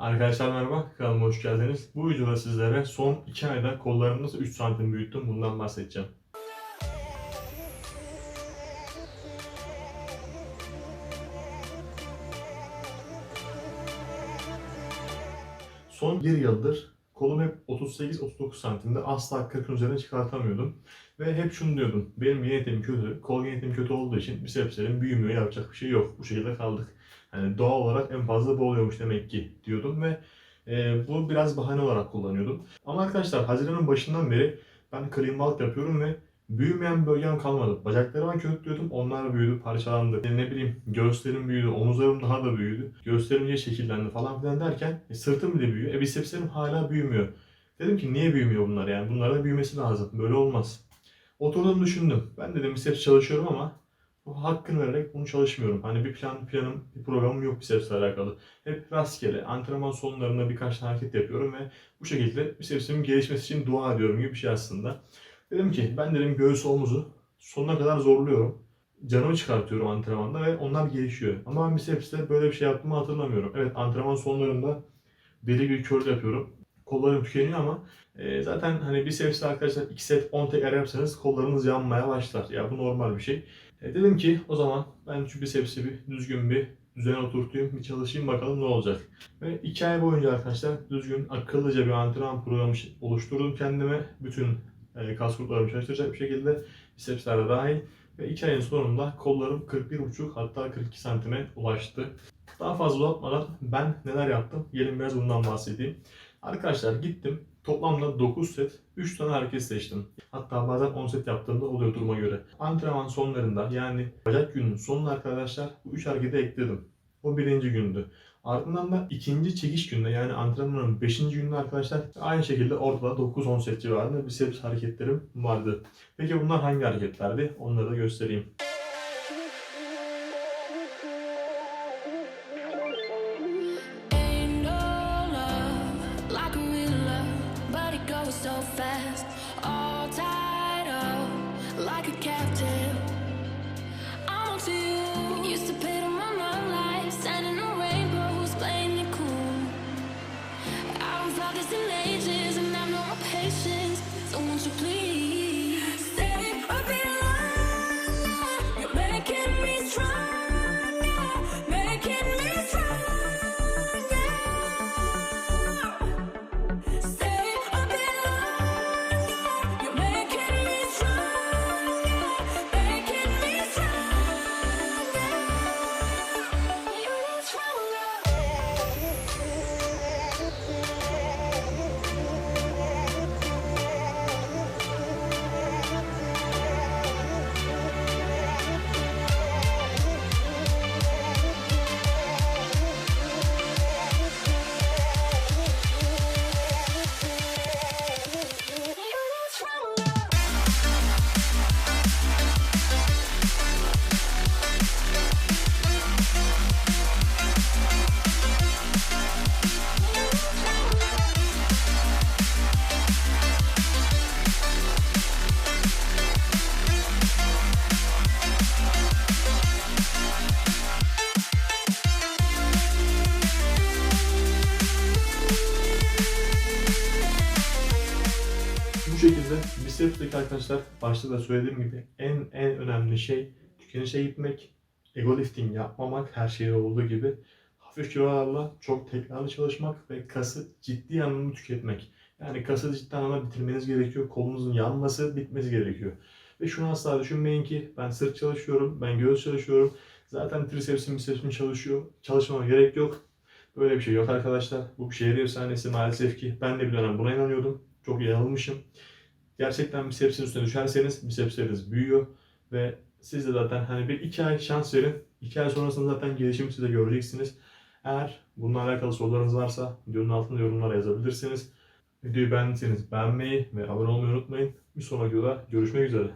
Arkadaşlar merhaba, kanalıma hoş geldiniz. Bu videoda sizlere son 2 ayda kollarımı nasıl 3 santim büyüttüm bundan bahsedeceğim. Son 1 yıldır kolum hep 38-39 santimde asla 40'ın üzerine çıkartamıyordum. Ve hep şunu diyordum, benim genetim kötü, kol genetim kötü olduğu için bisepslerim büyümüyor, yapacak bir şey yok. Bu şekilde kaldık. Yani doğal olarak en fazla bu oluyormuş demek ki diyordum ve e, bu biraz bahane olarak kullanıyordum. Ama arkadaşlar Haziran'ın başından beri ben clean bulk yapıyorum ve büyümeyen bölgem kalmadı. Bacaklarıma köklüyordum, onlar büyüdü, parçalandı. E, ne bileyim göğüslerim büyüdü, omuzlarım daha da büyüdü. Göğüslerim iyice şekillendi falan filan derken e, sırtım bile büyüyor. E bisepslerim hala büyümüyor. Dedim ki niye büyümüyor bunlar yani? Bunların büyümesi lazım. Böyle olmaz. Oturdum düşündüm. Ben dedim biceps çalışıyorum ama bu hakkını vererek bunu çalışmıyorum. Hani bir plan planım, bir programım yok bicepsle alakalı. Hep rastgele antrenman sonlarında birkaç tane hareket yapıyorum ve bu şekilde bicepsimin gelişmesi için dua ediyorum gibi bir şey aslında. Dedim ki ben dedim göğüs omuzu sonuna kadar zorluyorum. Canımı çıkartıyorum antrenmanda ve onlar gelişiyor. Ama ben bicepste böyle bir şey yaptığımı hatırlamıyorum. Evet antrenman sonlarında deli bir curl yapıyorum. Kollarım tükeniyor ama e, zaten hani bicepste arkadaşlar 2 set 10 tekrar yapsanız kollarınız yanmaya başlar. Ya bu normal bir şey. E, dedim ki o zaman ben şu bicepsi bir düzgün bir düzene oturtayım, bir çalışayım bakalım ne olacak. Ve 2 ay boyunca arkadaşlar düzgün, akıllıca bir antrenman programı oluşturdum kendime. Bütün e, kas gruplarımı çalıştıracak bir şekilde bicepsler de dahil. Ve 2 ayın sonunda kollarım 41,5 hatta 42 santime ulaştı. Daha fazla uzatmadan ben neler yaptım gelin biraz bundan bahsedeyim. Arkadaşlar gittim toplamda 9 set 3 tane hareket seçtim. Hatta bazen 10 set yaptığımda oluyor duruma göre. Antrenman sonlarında yani bacak gününün sonunda arkadaşlar bu 3 hareketi ekledim. O birinci gündü. Ardından da ikinci çekiş günde yani antrenmanın 5. gününde arkadaşlar aynı şekilde ortada 9-10 set civarında biceps hareketlerim vardı. Peki bunlar hangi hareketlerdi? Onları da göstereyim. Like a captive. I'm to you. Used to pay biceps'teki arkadaşlar başta da söylediğim gibi en en önemli şey tükenişe gitmek, ego lifting yapmamak her şeyde olduğu gibi hafif kilolarla çok tekrarlı çalışmak ve kası ciddi anlamda tüketmek. Yani kası ciddi anlamda bitirmeniz gerekiyor. Kolunuzun yanması, bitmesi gerekiyor. Ve şunu asla düşünmeyin ki ben sırt çalışıyorum, ben göğüs çalışıyorum. Zaten tricepsim, bicepsim çalışıyor. Çalışmama gerek yok. Böyle bir şey yok arkadaşlar. Bu şehir efsanesi maalesef ki. Ben de bir dönem buna inanıyordum. Çok yanılmışım. Gerçekten bisepsin üstüne düşerseniz bisepsleriniz büyüyor ve siz de zaten hani bir iki ay şans verin. İki ay sonrasında zaten gelişimi siz de göreceksiniz. Eğer bununla alakalı sorularınız varsa videonun altında yorumlara yazabilirsiniz. Videoyu beğendiyseniz beğenmeyi ve abone olmayı unutmayın. Bir sonraki videoda görüşmek üzere.